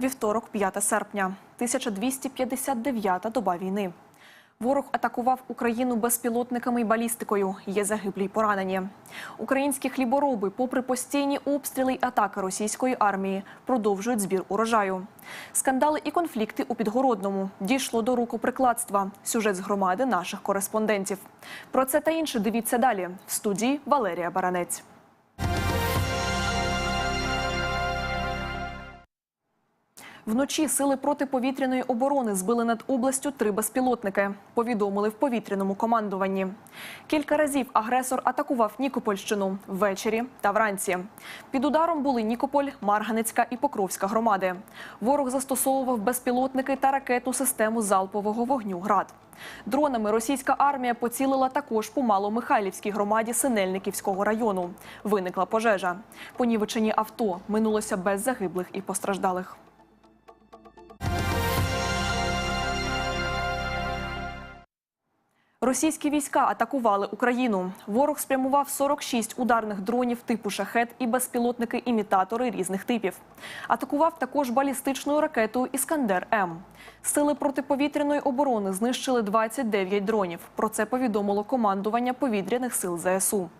Вівторок, 5 серпня, 1259-та доба війни. Ворог атакував Україну безпілотниками і балістикою. Є загиблі й поранені. Українські хлібороби, попри постійні обстріли й атаки російської армії, продовжують збір урожаю. Скандали і конфлікти у Підгородному дійшло до рукоприкладства. Сюжет з громади наших кореспондентів. Про це та інше дивіться далі. В студії Валерія Баранець. Вночі сили протиповітряної оборони збили над областю три безпілотники. Повідомили в повітряному командуванні. Кілька разів агресор атакував Нікопольщину ввечері та вранці. Під ударом були Нікополь, Марганецька і Покровська громади. Ворог застосовував безпілотники та ракетну систему залпового вогню ГРАД. Дронами російська армія поцілила також по Маломихайлівській громаді Синельниківського району. Виникла пожежа. Понівечені авто минулося без загиблих і постраждалих. Російські війська атакували Україну. Ворог спрямував 46 ударних дронів типу шахет і безпілотники-імітатори різних типів. Атакував також балістичною ракетою Іскандер М. Сили протиповітряної оборони знищили 29 дронів. Про це повідомило командування повітряних сил ЗСУ.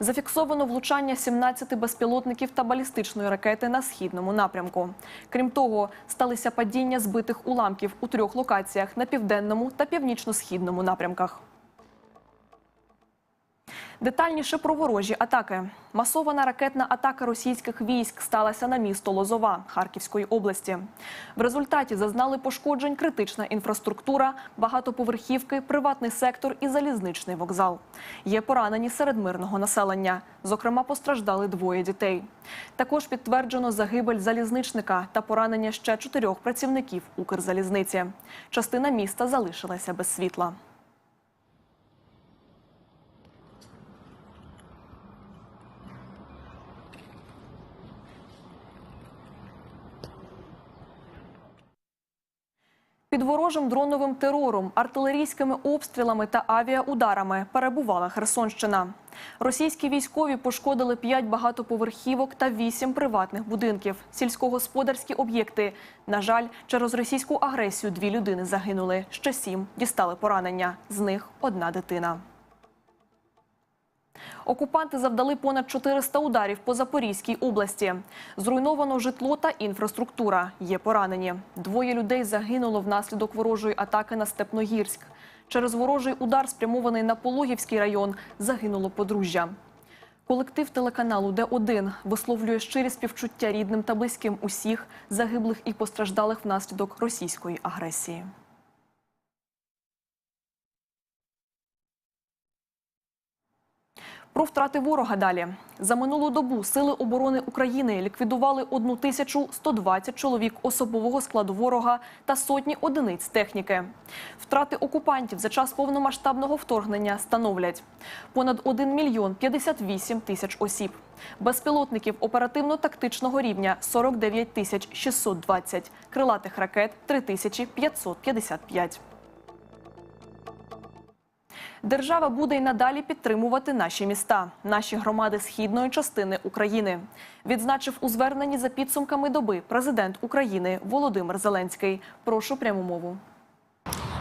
Зафіксовано влучання 17 безпілотників та балістичної ракети на східному напрямку. Крім того, сталися падіння збитих уламків у трьох локаціях на південному та північно-східному напрямках. Детальніше про ворожі атаки. Масована ракетна атака російських військ сталася на місто Лозова Харківської області. В результаті зазнали пошкоджень критична інфраструктура, багатоповерхівки, приватний сектор і залізничний вокзал. Є поранені серед мирного населення. Зокрема, постраждали двоє дітей. Також підтверджено загибель залізничника та поранення ще чотирьох працівників Укрзалізниці. Частина міста залишилася без світла. Під ворожим дроновим терором, артилерійськими обстрілами та авіаударами перебувала Херсонщина. Російські військові пошкодили 5 багатоповерхівок та 8 приватних будинків, сільськогосподарські об'єкти. На жаль, через російську агресію дві людини загинули. Ще сім дістали поранення. З них одна дитина. Окупанти завдали понад 400 ударів по Запорізькій області. Зруйновано житло та інфраструктура. Є поранені. Двоє людей загинуло внаслідок ворожої атаки на Степногірськ. Через ворожий удар, спрямований на Пологівський район, загинуло подружжя. Колектив телеканалу Д1 висловлює щирі співчуття рідним та близьким усіх загиблих і постраждалих внаслідок російської агресії. Про втрати ворога далі за минулу добу сили оборони України ліквідували 1120 чоловік особового складу ворога та сотні одиниць техніки. Втрати окупантів за час повномасштабного вторгнення становлять понад 1 мільйон 58 тисяч осіб, безпілотників оперативно-тактичного рівня 49 тисяч 620, крилатих ракет 3555. Держава буде й надалі підтримувати наші міста, наші громади східної частини України. Відзначив у зверненні за підсумками доби президент України Володимир Зеленський. Прошу пряму мову.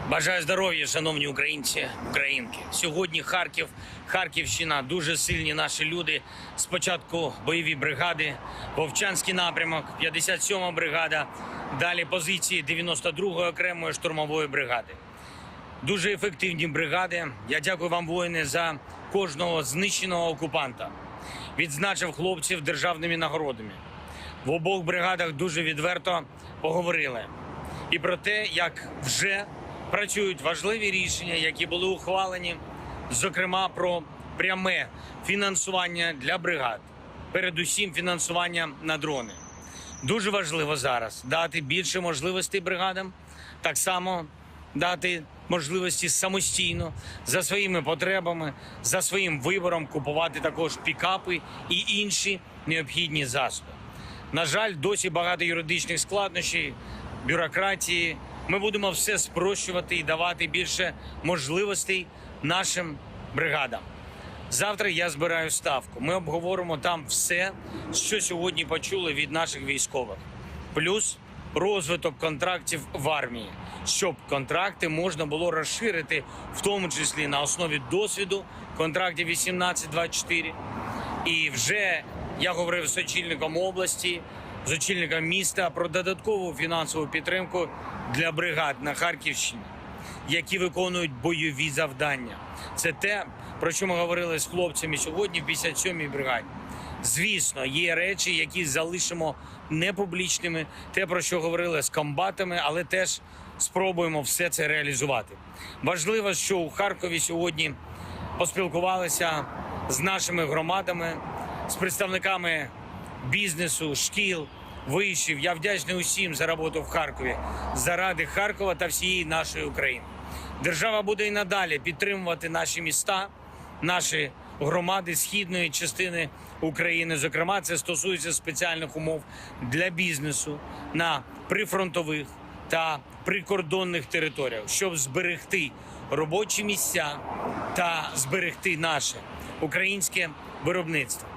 Бажаю здоров'я, шановні українці, українки. Сьогодні Харків, Харківщина, дуже сильні наші люди. Спочатку бойові бригади, Вовчанський напрямок, 57-ма бригада, далі позиції 92-ї окремої штурмової бригади. Дуже ефективні бригади. Я дякую вам, воїни, за кожного знищеного окупанта. Відзначив хлопців державними нагородами. В обох бригадах дуже відверто поговорили і про те, як вже працюють важливі рішення, які були ухвалені, зокрема про пряме фінансування для бригад, передусім фінансування на дрони. Дуже важливо зараз дати більше можливостей бригадам, так само дати можливості самостійно за своїми потребами, за своїм вибором купувати також пікапи і інші необхідні засоби. На жаль, досі багато юридичних складнощів, бюрократії. Ми будемо все спрощувати і давати більше можливостей нашим бригадам. Завтра я збираю ставку. Ми обговоримо там все, що сьогодні почули від наших військових. Плюс розвиток контрактів в армії, щоб контракти можна було розширити, в тому числі на основі досвіду контрактів 18-24. І вже я говорив з очільником області, з очільником міста про додаткову фінансову підтримку для бригад на Харківщині, які виконують бойові завдання. Це те, про що ми говорили з хлопцями сьогодні в 57-й бригаді. Звісно, є речі, які залишимо непублічними, те, про що говорили з комбатами, але теж спробуємо все це реалізувати. Важливо, що у Харкові сьогодні поспілкувалися з нашими громадами, з представниками бізнесу, шкіл, вишів. Я вдячний усім за роботу в Харкові заради Харкова та всієї нашої України. Держава буде і надалі підтримувати наші міста, наші громади східної частини України. Зокрема, це стосується спеціальних умов для бізнесу на прифронтових та прикордонних територіях, щоб зберегти робочі місця та зберегти наше українське виробництво.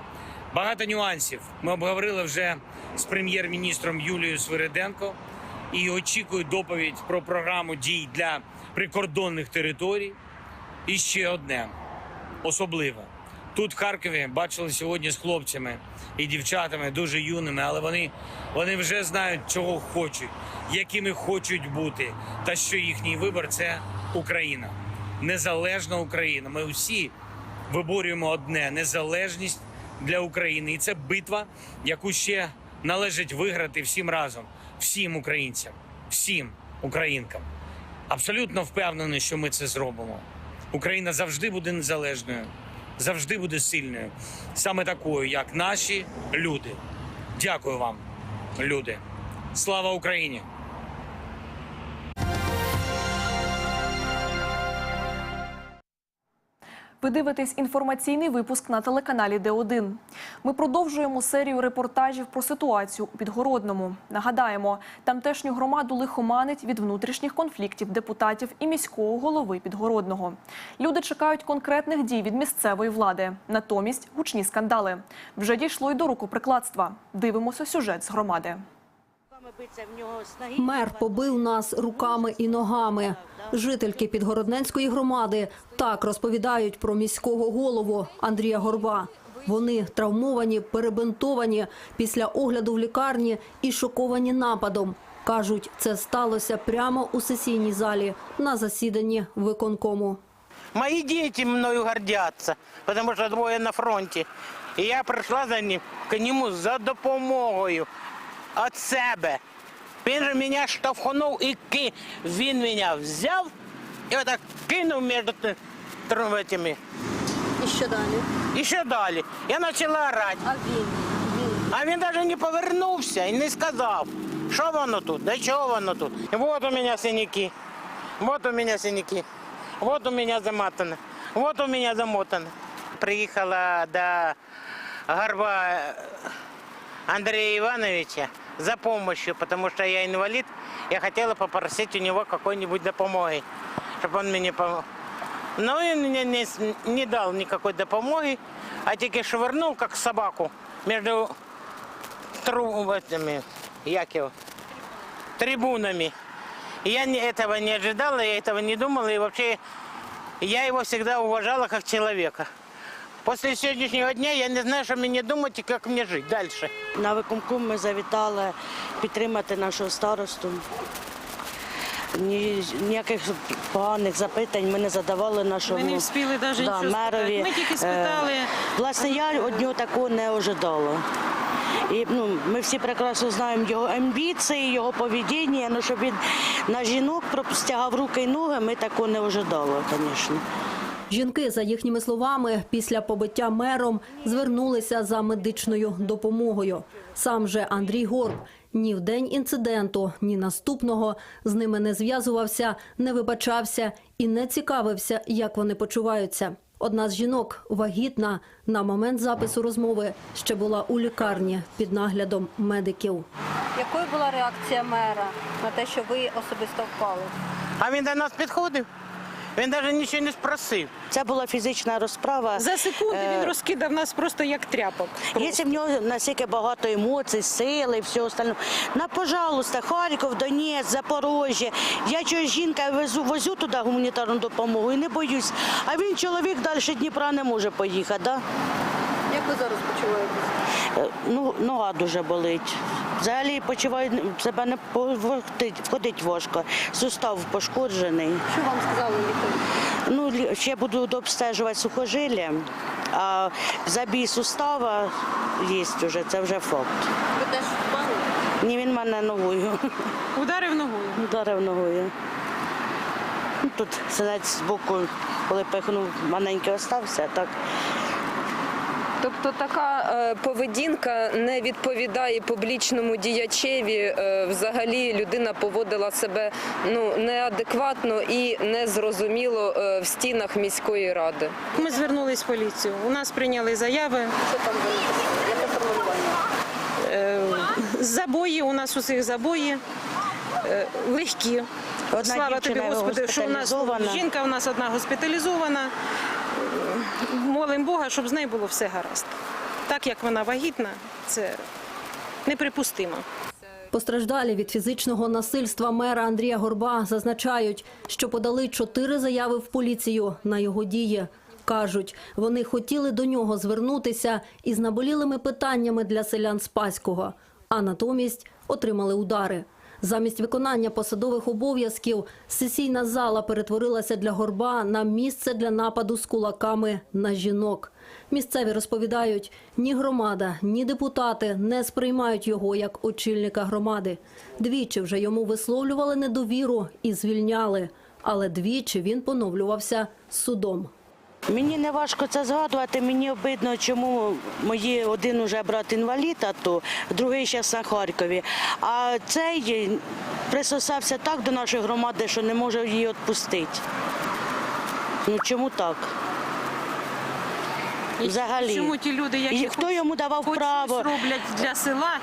Багато нюансів ми обговорили вже з прем'єр-міністром Юлією Свириденко і очікую доповідь про програму дій для прикордонних територій. І ще одне особливе. Тут в Харкові бачили сьогодні з хлопцями і дівчатами дуже юними, але вони, вони вже знають, чого хочуть, якими хочуть бути, та що їхній вибір це Україна, незалежна Україна. Ми всі виборюємо одне незалежність для України, і це битва, яку ще належить виграти всім разом, всім українцям, всім українкам. Абсолютно впевнений, що ми це зробимо. Україна завжди буде незалежною, завжди буде сильною, саме такою, як наші люди. Дякую вам, люди. Слава Україні! Ви дивитесь інформаційний випуск на телеканалі Д1. Ми продовжуємо серію репортажів про ситуацію у Підгородному. Нагадаємо, тамтешню громаду лихоманить від внутрішніх конфліктів депутатів і міського голови Підгородного. Люди чекають конкретних дій від місцевої влади. Натомість гучні скандали. Вже дійшло й до рукоприкладства. Дивимося сюжет з громади. Мер побив нас руками і ногами. Жительки Підгородненської громади так розповідають про міського голову Андрія Горба. Вони травмовані, перебинтовані після огляду в лікарні і шоковані нападом. Кажуть, це сталося прямо у сесійній залі на засіданні виконкому. Мои дети мною гордятся, потому что двое на фронте. І я прийшла за ним, к нему за допомогою від себе. Він же мене штовхнув і ки... він мене взяв і отак кинув між т- трьома этими. І що далі? І що далі? Я почала орати. А він? А він навіть не повернувся і не сказав, що воно тут, до чого воно тут. І от у мене синяки, от у мене синяки, от у мене замотано, от у мене замотано. Приїхала до горба Андрея Ивановича за помощью, потому что я инвалид. Я хотела попросить у него какой-нибудь допомоги, чтобы он мне помог. Но он мне не, не дал никакой допомоги, а тільки швырнул, как собаку, между тру, этими, як его, трибунами. Я этого не ожидала, я этого не думала, и вообще я его всегда уважала как человека. После сегодняшнего дня я не знаю, что мне думать и как мне жить дальше. На виконком ми завітали підтримати нашого старосту. Ні, ніяких поганих запитань ми не задавали нашому Ми не встигли навіть да, нічого мерові. Ми тільки спитали. Е, Власне, я від нього такого не ожидала. І ну, ми всі прекрасно знаємо його амбіції, його поведіння, але щоб він на жінок простягав руки і ноги, ми такого не ожидали, звісно. Жінки, за їхніми словами, після побиття мером звернулися за медичною допомогою. Сам же Андрій Горб ні в день інциденту, ні наступного з ними не зв'язувався, не вибачався і не цікавився, як вони почуваються. Одна з жінок, вагітна, на момент запису розмови ще була у лікарні під наглядом медиків. Якою була реакція мера на те, що ви особисто впали? А він до нас підходив. Він навіть нічого не спросив. Це була фізична розправа. За секунди Е, він розкидав нас просто як тряпок. Якщо в нього настільки багато емоцій, сили і все остальне. На, пожалуйста, Харків, Донець, Запорожжя. Я чогось жінка везу, возю туди гуманітарну допомогу і не боюсь. А він чоловік далі Дніпра не може поїхати. Да? Як ви зараз почуваєтесь? Е, Ну, нога дуже болить. Взагалі почуваю себе не входить важко. Сустав пошкоджений. Що вам сказали лікарі? Ну, ще буду обстежувати сухожилля, а забій сустава є вже, це вже факт. Ви теж впали? Ні, він мене ногою, Ударив ногою. ударив ногою. Тут сидить збоку, коли пихнув, маленький остався, так. Тобто така е, поведінка не відповідає публічному діячеві. Е, взагалі людина поводила себе ну неадекватно і незрозуміло е, в стінах міської ради. Ми звернулись в поліцію. У нас прийняли заяви. Що там Забої, у нас усіх забої легкі. Одна Слава тобі, Господи, що у нас жінка, у нас одна госпіталізована. Молимо Бога, щоб з нею було все гаразд. Так як вона вагітна, це неприпустимо. Постраждалі від фізичного насильства мера Андрія Горба зазначають, що подали чотири заяви в поліцію на його дії. Кажуть, вони хотіли до нього звернутися із наболілими питаннями для селян Спаського, а натомість отримали удари. Замість виконання посадових обов'язків сесійна зала перетворилася для Горба на місце для нападу з кулаками на жінок. Місцеві розповідають, ні громада, ні депутати не сприймають його як очільника громади. Двічі вже йому висловлювали недовіру і звільняли, але двічі він поновлювався судом. Мені не важко це згадувати. Мені обидно, чому мої один уже брат інвалід, а то другий зараз на Харкові. А цей присосався так до нашої громади, що не може її відпустити. Ну чому так? Взагалі. Чому ті люди, які І хто йому давав хоч право? щось роблять для села,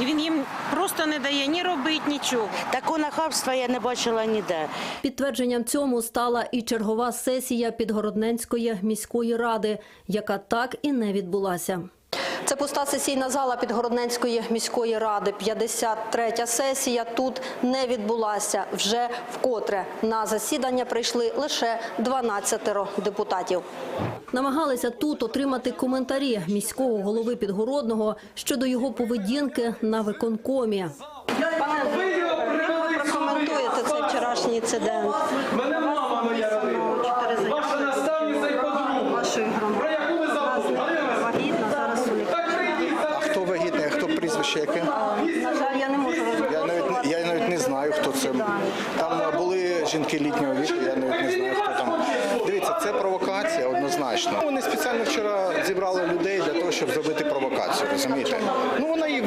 і він їм просто не дає ні робити, нічого. Такого нахабства я не бачила ніде. Підтвердженням цьому стала і чергова сесія Підгородненської міської ради, яка так і не відбулася. Це пуста сесійна зала Підгородненської міської ради. 53-я сесія тут не відбулася. Вже вкотре на засідання прийшли лише 12 депутатів. Намагалися тут отримати коментарі міського голови Підгородного щодо його поведінки на виконкомі. Привели Прокоментуєте цей вчорашній інцидент. Мене мама моя родила. Ваша наставниця і подруга. Про яку ви забули? Так прийдіть, А хто вагітний, а хто прізвище яке? На жаль, я не можу Я навіть я навіть не знаю, хто це. Там були жінки літнього віку, я навіть не знаю, хто там. Дивіться, це провокація однозначно. Вони спеціально вчора зібрали людей для того, щоб зробити провокацію. Розумієте? Ну вона їх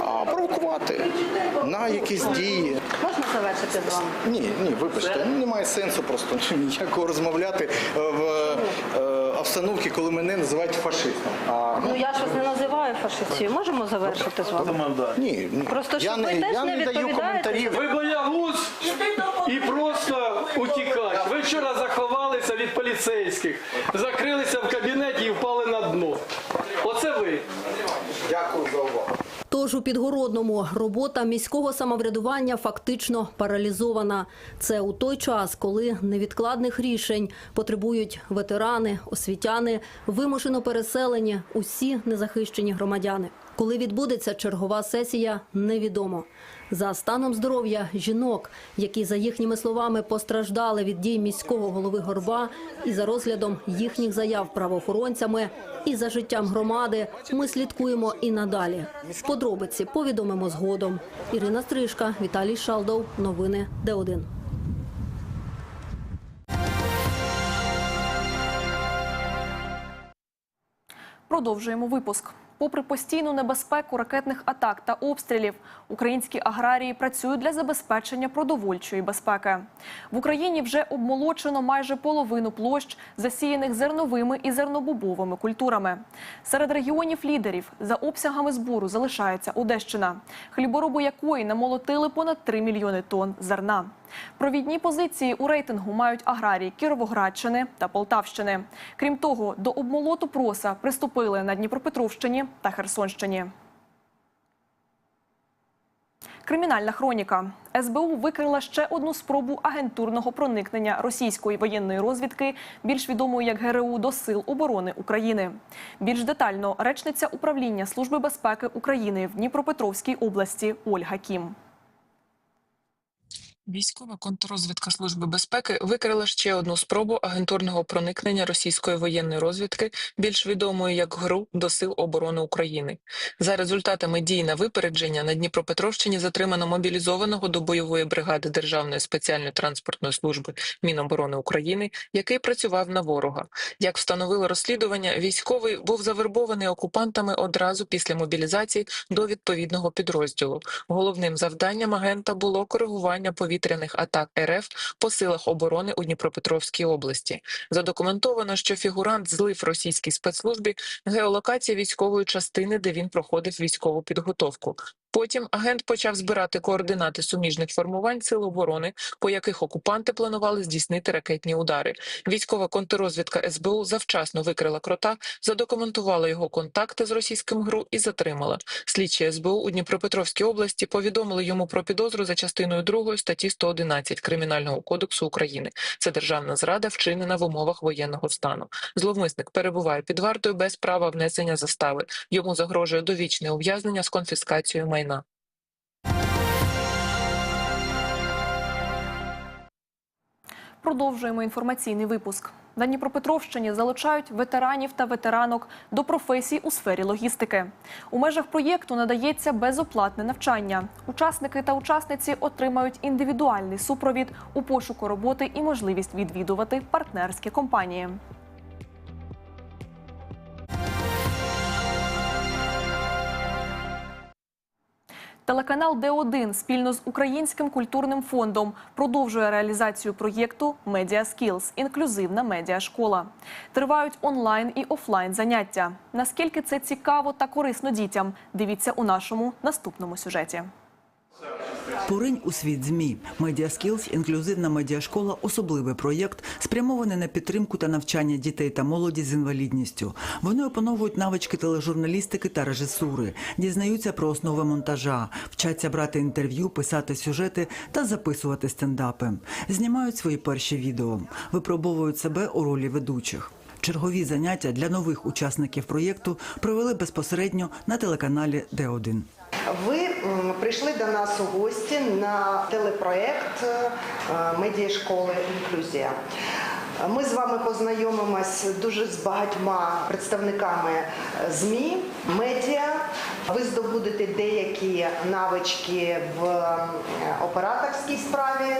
а провокувати на якісь дії. Можна завершити з вами? Ні, ні, вибачте, ну, немає сенсу просто ніякого розмовляти в е, обстановці, коли мене називають фашистом. А, Ну я ж вас не називаю фашистів. Можемо завершити з вами? ні, ні. Просто я щоб ви не, теж я не не даю відповідаєте коментарів. Ви боягуз і утікач. Ви вчора заховалися від поліцейських, закрилися в кабінеті і впали на дно. Оце ви. Дякую за увагу. Тож у Підгородному робота міського самоврядування фактично паралізована. Це у той час, коли невідкладних рішень потребують ветерани, освітяни, вимушено переселені, усі незахищені громадяни. Коли відбудеться чергова сесія, невідомо. За станом здоров'я жінок, які за їхніми словами постраждали від дій міського голови Горба, і за розглядом їхніх заяв правоохоронцями, і за життям громади, ми слідкуємо і надалі. Подробиці повідомимо згодом. Ірина Стрижка, Віталій Шалдов. Новини Д1. Продовжуємо випуск. Попри постійну небезпеку ракетних атак та обстрілів, українські аграрії працюють для забезпечення продовольчої безпеки. В Україні вже обмолочено майже половину площ, засіяних зерновими і зернобобовими культурами. Серед регіонів лідерів за обсягами збору залишається Одещина, хлібороби якої намолотили понад 3 мільйони тонн зерна. Провідні позиції у рейтингу мають аграрії Кіровоградщини та Полтавщини. Крім того, до обмолоту проса приступили на Дніпропетровщині та Херсонщині. Кримінальна хроніка. СБУ викрила ще одну спробу агентурного проникнення російської воєнної розвідки, більш відомої як ГРУ, до Сил оборони України. Більш детально речниця управління Служби безпеки України в Дніпропетровській області Ольга Кім. Військова контррозвідка Служби безпеки викрила ще одну спробу агентурного проникнення російської воєнної розвідки, більш відомої як ГРУ, до Сил оборони України. За результатами дій на випередження на Дніпропетровщині затримано мобілізованого до бойової бригади Державної спеціальної транспортної служби Міноборони України, який працював на ворога. Як встановило розслідування, військовий був завербований окупантами одразу після мобілізації до відповідного підрозділу. Головним завданням агента було коригування повітряних атак РФ по силах оборони у Дніпропетровській області. Задокументовано, що фігурант злив російській спецслужбі геолокації військової частини, де він проходив військову підготовку. Потім агент почав збирати координати суміжних формувань сил оборони, по яких окупанти планували здійснити ракетні удари. Військова контррозвідка СБУ завчасно викрила крота, задокументувала його контакти з російським ГРУ і затримала. Слідчі СБУ у Дніпропетровській області повідомили йому про підозру за частиною 2 статті 111 Кримінального кодексу України. Це державна зрада, вчинена в умовах воєнного стану. Зловмисник перебуває під вартою без права внесення застави. Йому загрожує довічне ув'язнення з конфіскацією майна. Продовжуємо інформаційний випуск. На Дніпропетровщині залучають ветеранів та ветеранок до професій у сфері логістики. У межах проєкту надається безоплатне навчання. Учасники та учасниці отримають індивідуальний супровід у пошуку роботи і можливість відвідувати партнерські компанії. Телеканал Д1 спільно з Українським культурним фондом продовжує реалізацію проєкту Медіа Skills – інклюзивна медіашкола. Тривають онлайн і офлайн заняття. Наскільки це цікаво та корисно дітям? Дивіться у нашому наступному сюжеті. Поринь у світ змі. Медіаскілз інклюзивна медіашкола особливий проєкт, спрямований на підтримку та навчання дітей та молоді з інвалідністю. Вони опановують навички тележурналістики та режисури, дізнаються про основи монтажа, вчаться брати інтерв'ю, писати сюжети та записувати стендапи. Знімають свої перші відео, випробовують себе у ролі ведучих. Чергові заняття для нових учасників проєкту провели безпосередньо на телеканалі Д1. Ви прийшли до нас у гості на телепроект е, медіашколи Інклюзія. Ми з вами познайомимось дуже з багатьма представниками е, ЗМІ, медіа. Ви здобудете деякі навички в е, операторській справі.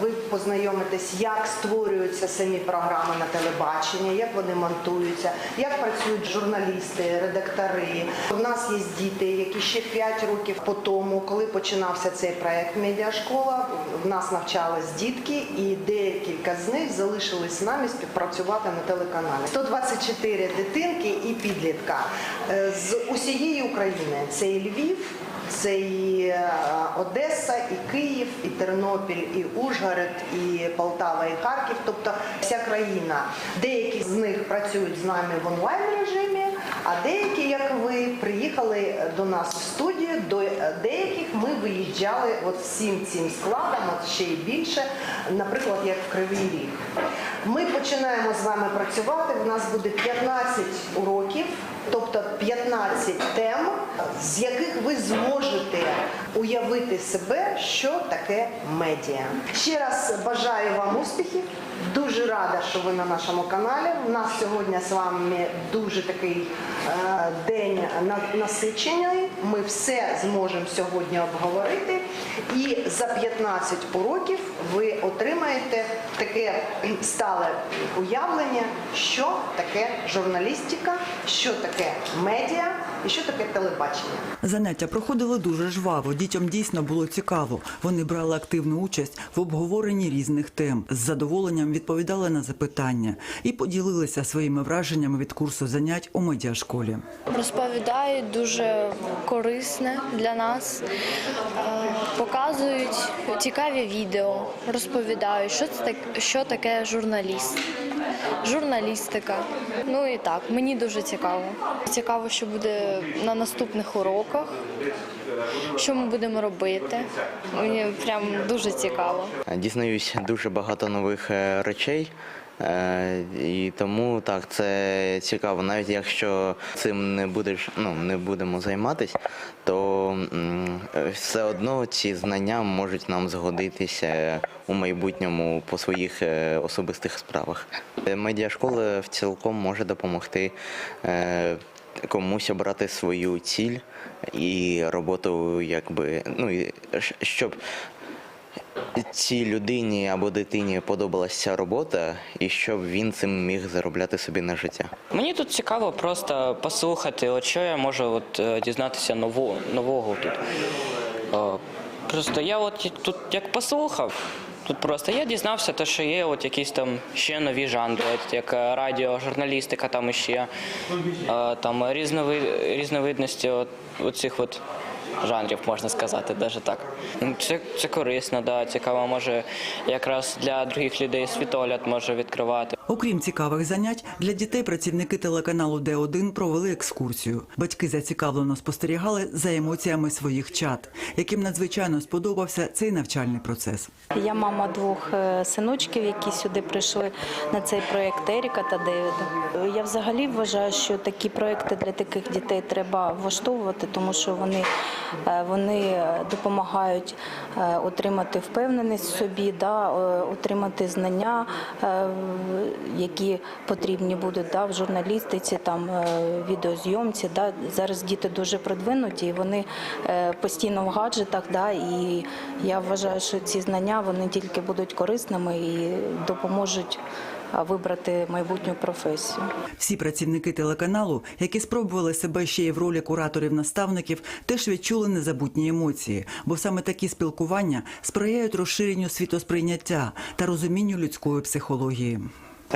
Ви познайомитесь, як створюються самі програми на телебачення, як вони монтуються, як працюють журналісти, редактори. У нас є діти, які ще 5 років по тому, коли починався цей проект Медіашкола, в нас навчались дітки, і декілька з них залишились з нами співпрацювати на телеканалі. 124 дитинки і підлітка е, з усієї України. Це і Львів. Це і е, Одеса, і Київ, і Тернопіль, і Ужгород, і Полтава, і Харків, тобто вся країна. Деякі з них працюють з нами в онлайн режимі, а деякі, як ви, приїхали до нас в студію. До деяких ми виїжджали от всім цим складом, от ще й більше, наприклад, як в Кривий Ріг. Ми починаємо з вами працювати. У нас буде 15 уроків, тобто 15 тем, з яких ви зможете уявити себе, що таке медіа. Ще раз бажаю вам успіхів. Дуже рада, що ви на нашому каналі. У нас сьогодні з вами дуже такий е, день на- насичений. Ми все зможемо сьогодні обговорити. І за 15 уроків ви отримаєте таке стале уявлення, що таке журналістика, що таке медіа і що таке телебачення. Заняття проходили дуже жваво. Дітям дійсно було цікаво. Вони брали активну участь в обговоренні різних тем, з задоволенням відповідали на запитання і поділилися своїми враженнями від курсу занять у медіашколі. Розповідають дуже корисне для нас, Е, показують цікаві відео, розповідають, що це так, що таке журналіст, журналістика. Ну і так, мені дуже цікаво. Цікаво, що буде на наступних уроках, що ми будемо робити. Мені прям дуже цікаво. Дізнаюсь дуже багато нових е, речей. Е, І тому так це цікаво. Навіть якщо цим не будеш, ну не будемо займатися, то все одно ці знання можуть нам згодитися у майбутньому по своїх е, особистих справах. Е, Медіашкола в цілком може допомогти комусь обрати свою ціль і роботу, якби ну щоб цій людині або дитині подобалася робота, і щоб він цим міг заробляти собі на життя. Мені тут цікаво просто послухати, от що я можу от, е, дізнатися нового, нового тут. Е, Просто я от тут як послухав, тут просто я дізнався, те, що є от якісь там ще нові жанри, от як е, радіожурналістика, там іще е, там різнови, різновидності от, оцих от жанрів, можна сказати, навіть так. Це, це корисно, да, цікаво, може якраз для других людей світогляд може відкривати. Окрім цікавих занять, для дітей працівники телеканалу Д1 провели екскурсію. Батьки зацікавлено спостерігали за емоціями своїх чат, яким надзвичайно сподобався цей навчальний процес. Я мама двох е, синочків, які сюди прийшли на цей проєкт Еріка та Девіда. Я взагалі вважаю, що такі проекти для таких дітей треба влаштовувати, тому що вони, вони е, допомагають е, отримати впевненість в собі, е, отримати знання, е, які потрібні будуть в журналістиці, е, відеозйомці. Зараз діти дуже продвинуті, і вони е, постійно в гаджетах. І я вважаю, що ці знання тільки будуть корисними і допоможуть вибрати майбутню професію. Всі працівники телеканалу, які спробували себе ще й в ролі кураторів-наставників, теж відчули незабутні емоції, бо саме такі спілкування сприяють розширенню світосприйняття та розумінню людської психології.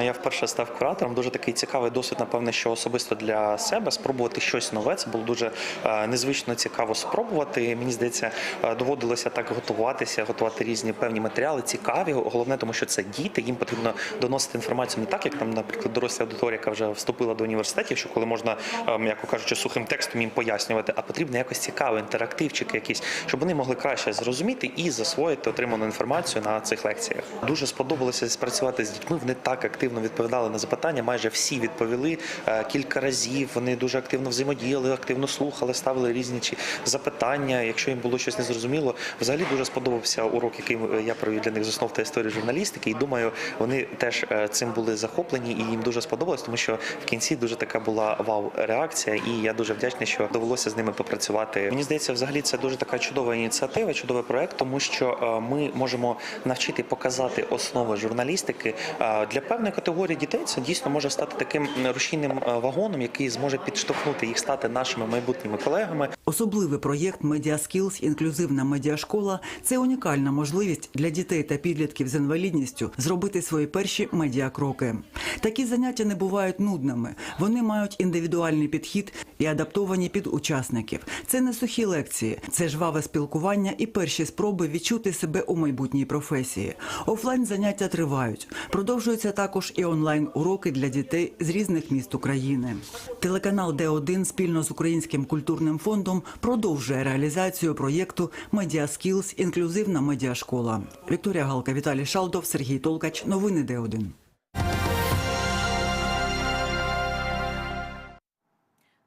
Я вперше став куратором. Дуже такий цікавий досвід, напевне, що особисто для себе спробувати щось нове. Це було дуже е, незвично цікаво спробувати. Мені здається, е, доводилося так готуватися, готувати різні певні матеріали, цікаві. Головне, тому що це діти. Їм потрібно доносити інформацію не так, як там, наприклад, доросла аудиторія, яка вже вступила до університетів, що коли можна, е, м'яко кажучи, сухим текстом їм пояснювати, а потрібно якось цікаво, інтерактивчики якісь, щоб вони могли краще зрозуміти і засвоїти отриману інформацію на цих лекціях. Дуже сподобалося спрацювати з дітьми. Вони так активно відповідали на запитання. Майже всі відповіли е, кілька разів. Вони дуже активно взаємодіяли, активно слухали, ставили різні запитання. Якщо їм було щось незрозуміло, взагалі дуже сподобався урок, який я провів для них з основ та історії журналістики. І думаю, вони теж е, цим були захоплені і їм дуже сподобалось, тому що в кінці дуже така була вау-реакція, і я дуже вдячний, що довелося з ними попрацювати. Мені здається, взагалі це дуже така чудова ініціатива, чудовий проект, тому що е, ми можемо навчити показати основи журналістики Е, для певної категорії дітей. Це дійсно може стати таким рушійним е, вагоном, який зможе підштовхнути їх стати нашими майбутніми колегами. Особливий проєкт MediaSkills інклюзивна медіашкола це унікальна можливість для дітей та підлітків з інвалідністю зробити свої перші медіакроки. Такі заняття не бувають нудними. Вони мають індивідуальний підхід і адаптовані під учасників. Це не сухі лекції, це жваве спілкування і перші спроби відчути себе у майбутній професії. Офлайн заняття тривають. Продовжуються також і онлайн уроки для дітей з різних міст України. Телеканал Д1 спільно з Українським культурним фондом продовжує реалізацію проєкту «Медіаскілз. інклюзивна медіашкола. Вікторія Галка, Віталій Шалдов, Сергій Толкач. Новини Д1.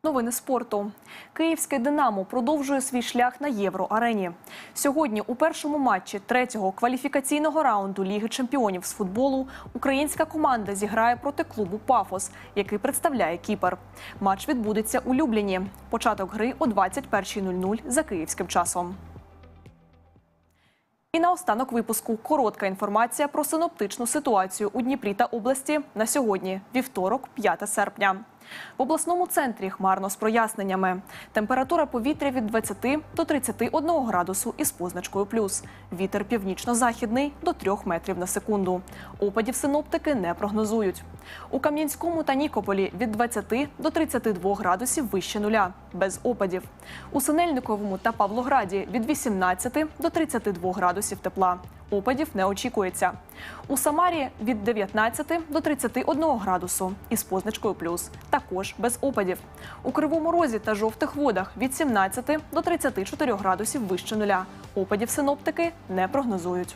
Новини спорту. Київське Динамо продовжує свій шлях на Євроарені. Сьогодні у першому матчі третього кваліфікаційного раунду Ліги чемпіонів з футболу українська команда зіграє проти клубу Пафос, який представляє Кіпр. Матч відбудеться у Любліні. Початок гри о 21.00 за київським часом. І наостанок випуску коротка інформація про синоптичну ситуацію у Дніпрі та області на сьогодні, вівторок, 5 серпня. В обласному центрі хмарно з проясненнями. Температура повітря від 20 до 31 градусу із позначкою плюс. Вітер північно-західний до 3 метрів на секунду. Опадів синоптики не прогнозують. У Кам'янському та Нікополі від 20 до 32 градусів вище нуля, без опадів. У Синельниковому та Павлограді від 18 до 32 градусів тепла. Опадів не очікується. У Самарі від 19 до 31 градусу із позначкою плюс. Також без опадів. У Кривому Розі та жовтих водах від 17 до 34 градусів вище нуля. Опадів синоптики не прогнозують.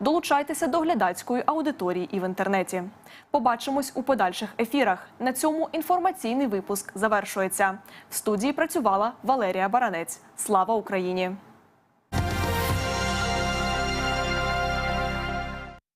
Долучайтеся до глядацької аудиторії і в інтернеті. Побачимось у подальших ефірах. На цьому інформаційний випуск завершується. В студії працювала Валерія Баранець. Слава Україні!